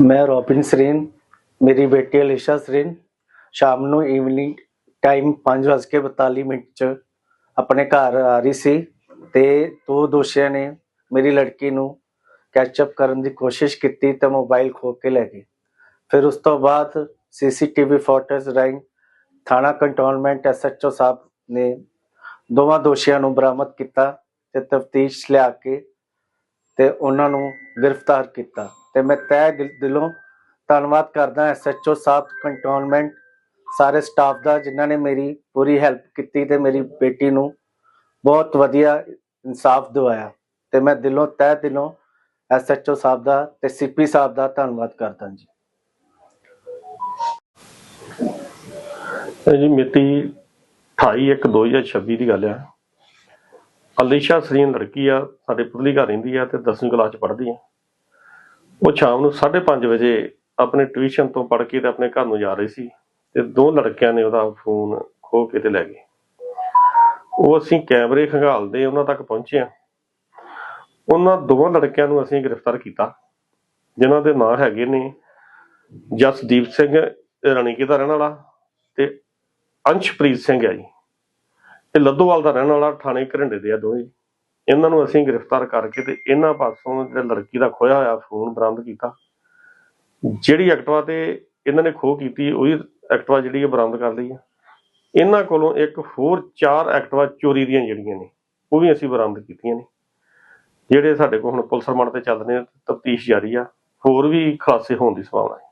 ਮੈਂ ਰੋਬਿਨ ਸਰੀਨ, ਮੇਰੀ ਬੇਟੀ ਅਲੀਸ਼ਾ ਸਰੀਨ। ਸ਼ਾਮ ਨੂੰ ਈਵਨਿੰਗ ਟਾਈਮ 5:42 ਮਿੰਟ ਚ ਆਪਣੇ ਘਰ ਆ ਰਹੀ ਸੀ ਤੇ ਦੋ ਦੋਸ਼ੀਆਂ ਨੇ ਮੇਰੀ ਲੜਕੀ ਨੂੰ ਕੈਚਅਪ ਕਰਨ ਦੀ ਕੋਸ਼ਿਸ਼ ਕੀਤੀ ਤੇ ਮੋਬਾਈਲ ਖੋ ਕੇ ਲੈ ਗਏ। ਫਿਰ ਉਸ ਤੋਂ ਬਾਅਦ ਸੀਸੀਟੀਵੀ ਫੋਟੋਜ਼ ਰਾਈਂ ਥਾਣਾ ਕੰਟਰੋਲਮੈਂਟ ਐਸਐਚਓ ਸਾਹਿਬ ਨੇ ਦੋਵਾਂ ਦੋਸ਼ੀਆਂ ਨੂੰ ਬਰਾਮਦ ਕੀਤਾ ਤੇ ਤਫਤੀਸ਼ ਲਿਆ ਕੇ ਤੇ ਉਹਨਾਂ ਨੂੰ ਗ੍ਰਿਫਤਾਰ ਕੀਤਾ। ਤੇ ਮੈਂ ਤਹਿ ਦਿਲੋਂ ਧੰਨਵਾਦ ਕਰਦਾ ਐਸਐਚਓ ਸਾਹਿਬ ਕੰਟਰੋਲਮੈਂਟ ਸਾਰੇ ਸਟਾਫ ਦਾ ਜਿਨ੍ਹਾਂ ਨੇ ਮੇਰੀ ਪੂਰੀ ਹੈਲਪ ਕੀਤੀ ਤੇ ਮੇਰੀ ਬੇਟੀ ਨੂੰ ਬਹੁਤ ਵਧੀਆ ਇਨਸਾਫ ਦਿਵਾਇਆ। ਤੇ ਮੈਂ ਦਿਲੋਂ, ਤਹਿ ਦਿਲੋਂ ਐਸਐਚਓ ਸਾਹਿਬ ਦਾ ਤੇ ਸੀਪੀ ਸਾਹਿਬ ਦਾ ਧੰਨਵਾਦ ਕਰਦਾ ਜੀ। ਇਹ ਜੀ ਮਿਤੀ 28/1/2026 ਦੀ ਗੱਲ ਆ। ਅਲੀਸ਼ਾ ਸਰੀਨ ਲੜਕੀ ਆ, ਸਾਡੇ ਪੁਤਲੀ ਘਰ ਰਹਿੰਦੀ ਆ ਤੇ 10ਵੀਂ ਕਲਾਸ ਚ ਪੜ੍ਹਦੀ ਆ। ਉਹ ਸ਼ਾਮ ਨੂੰ 5:30 ਵਜੇ ਆਪਣੇ ਟਿਊਸ਼ਨ ਤੋਂ ਪੜ੍ਹ ਕੇ ਤੇ ਆਪਣੇ ਘਰ ਨੂੰ ਜਾ ਰਹੀ ਸੀ ਤੇ ਦੋ ਲੜਕਿਆਂ ਨੇ ਉਹਦਾ ਫੋਨ ਖੋਹ ਕੇ ਤੇ ਲੈ ਗਏ। ਉਹ ਅਸੀਂ ਕੈਮਰੇ ਖੰਗਾਲਦੇ ਉਹਨਾਂ ਤੱਕ ਪਹੁੰਚੇ ਆ। ਉਹਨਾਂ ਦੋਵਾਂ ਲੜਕਿਆਂ ਨੂੰ ਅਸੀਂ ਗ੍ਰਿਫਤਾਰ ਕੀਤਾ, ਜਿਨ੍ਹਾਂ ਦੇ ਨਾਂ ਹੈਗੇ ਨੇ ਜਸਦੀਪ ਸਿੰਘ, ਰਣੀਕੇ ਦਾ ਰਹਿਣ ਵਾਲਾ ਤੇ ਅੰਸ਼ਪ੍ਰੀਤ ਸਿੰਘ ਹੈ ਜੀ। ਇਹ ਲੱਦੋਵਾਲ ਦਾ ਰਹਿਣ ਵਾਲਾ ਥਾਣੇ ਘਰਿੰਡੇ ਦੇ ਆ ਦੋਵੇਂ ਇਹਨਾਂ ਨੂੰ ਅਸੀਂ ਗ੍ਰਿਫਤਾਰ ਕਰਕੇ ਤੇ ਇਹਨਾਂ ਪਾਸੋਂ ਜਿਹੜਾ ਲੜਕੀ ਦਾ ਖੋਇਆ ਹੋਇਆ ਫੋਨ ਬਰਾਮਦ ਕੀਤਾ। ਜਿਹੜੀ ਐਕਟਵਾ ਤੇ ਇਹਨਾਂ ਨੇ ਖੋਹ ਕੀਤੀ, ਉਹੀ ਐਕਟਵਾ ਜਿਹੜੀ ਹੈ ਬਰਾਮਦ ਕਰ ਲਈ ਆ। ਇਹਨਾਂ ਕੋਲੋਂ ਇੱਕ ਹੋਰ ਚਾਰ ਐਕਟਵਾ ਚੋਰੀ ਦੀਆਂ ਜਿਹੜੀਆਂ ਨੇ, ਉਹ ਵੀ ਅਸੀਂ ਬਰਾਮਦ ਕੀਤੀਆਂ ਨੇ। ਜਿਹੜੇ ਸਾਡੇ ਕੋਲ ਹੁਣ ਪੁਲਿਸ ਰਿਮਾਂਡ ਤੇ ਚੱਲ ਰਹੇ ਨੇ ਤਫਤੀਸ਼ ਜਾਰੀ ਆ। ਹੋਰ ਵੀ ਖੁਲਾਸੇ ਹੋਣ ਦੀ ਸੰਭਾਵਨਾ ਹੈ।